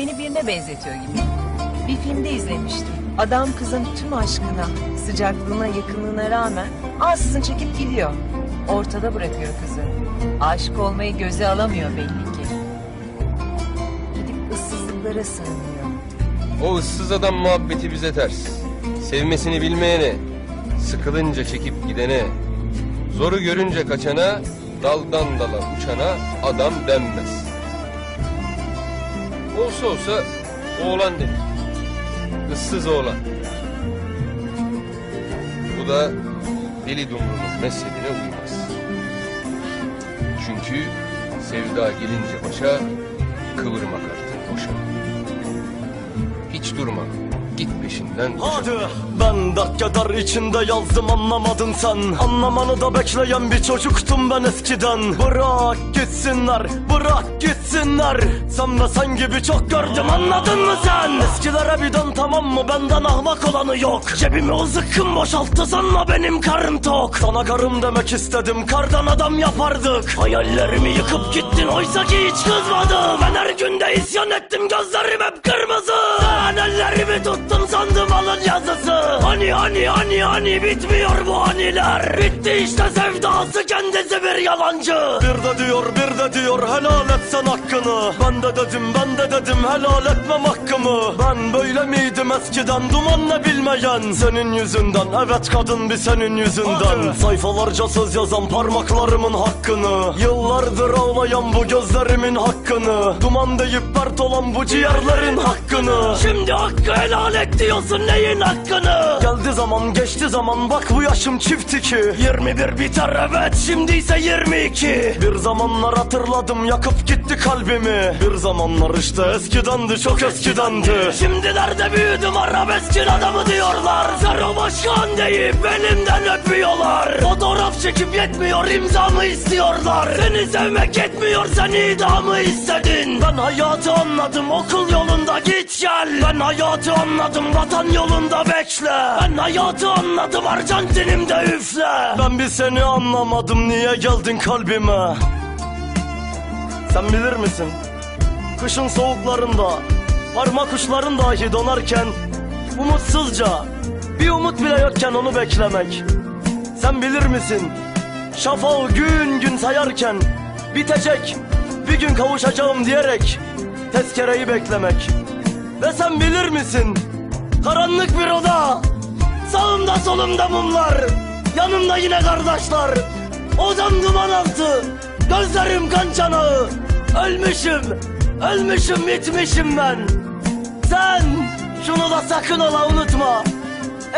Seni birine benzetiyor gibi. Bir filmde izlemiştim. Adam kızın tüm aşkına, sıcaklığına, yakınlığına rağmen ansızın çekip gidiyor. Ortada bırakıyor kızı. Aşık olmayı göze alamıyor belli ki. Gidip ıssızlıklara sığınıyor. O ıssız adam muhabbeti bize ters. Sevmesini bilmeyene, sıkılınca çekip gidene, zoru görünce kaçana, daldan dala uçana adam denmez. Olsa olsa oğlan denir. Issız oğlan. Bu da deli dumrunun mezhebine uymaz. Çünkü sevda gelince başa, kıvırmak artık boşa. Hiç durma. Koşa. Hadi. Ben dakikadar içinde yazdım anlamadın sen. Anlamanı da bekleyen bir çocuktum ben eskiden. Bırak gitsinler bırak gitsinler. Sen ve sen gibi çok gördüm anladın mı sen? Eskilere bir dön tamam mı? Benden ahmak olanı yok. Cebimi o zıkkım boşalttı sanma benim karın tok. Sana karım demek istedim kardan adam yapardık. Hayallerimi yıkıp gittin oysa ki hiç kızmadım. Ben her günde isyan ettim gözlerim hep kırmızı Sen ellerimi tuttun sandım alın yazısı. Hani hani hani hani bitmiyor bu haniler. Bitti işte sevdası kendisi bir yalancı. Bir de diyor bir de diyor helal et sen hakkını. Ben de dedim ben de dedim helal etmem hakkımı. Ben böyle miydim eskiden duman ne bilmeyen? Senin yüzünden evet kadın bir senin yüzünden. Sayfalarca söz yazan parmaklarımın hakkını. Yıllardır ağlayan bu gözlerimin hakkını. Duman deyip pert olan bu ciğerlerin hakkını. Şimdi hakkı helal et diyorsun neyin hakkını? Geldi zaman geçti zaman bak bu yaşım çift iki. 21 biter evet şimdi ise 22 Bir zamanlar hatırladım yakıp gitti kalbimi. Bir zamanlar işte eskidendi çok eskidendi. Şimdilerde büyüdüm arabeskin adamı diyorlar. Zero başkan deyip elimden öpüyorlar. Fotoğraf çekip yetmiyor imzamı istiyorlar. Seni sevmek yetmiyor sen idamı istedin. Ben hayatı anladım okul yolunda git gel. Ben hayatı anladım vatan yolunda bekle. Ben hayatı anladım Arjantin'imde üfle. Ben bir seni anlamadım niye geldin kalbime? Sen bilir misin? Kışın soğuklarında Parmak uçların dahi donarken Umutsuzca Bir umut bile yokken onu beklemek. Sen bilir misin? Şafağı gün gün sayarken Bitecek Bir gün kavuşacağım diyerek Tezkereyi beklemek. Ve sen bilir misin? Karanlık bir oda. Sağımda solumda mumlar. Yanımda yine kardeşler. Odam duman altı. Gözlerim kan çanağı. Ölmüşüm Ölmüşüm bitmişim ben. Sen Şunu da sakın ola unutma.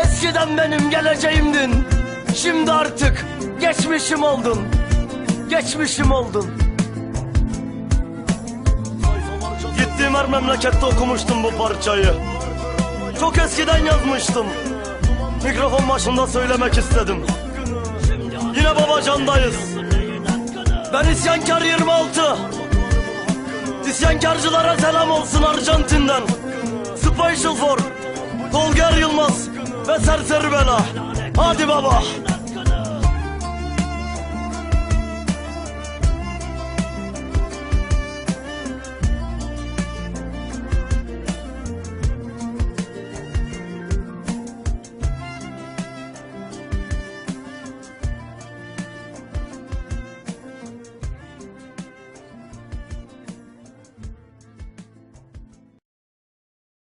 Eskiden benim geleceğimdin. Şimdi artık Geçmişim oldun. Geçmişim oldun Gittiğim her memlekette okumuştum bu parçayı. Çok eskiden yazmıştım. Mikrofon başında söylemek istedim. Yine babacandayız. Ben isyankar 26 İsyankarcılara selam olsun Arjantin'den. Special for Tolga Yılmaz Ve Serseri Bela. Hadi baba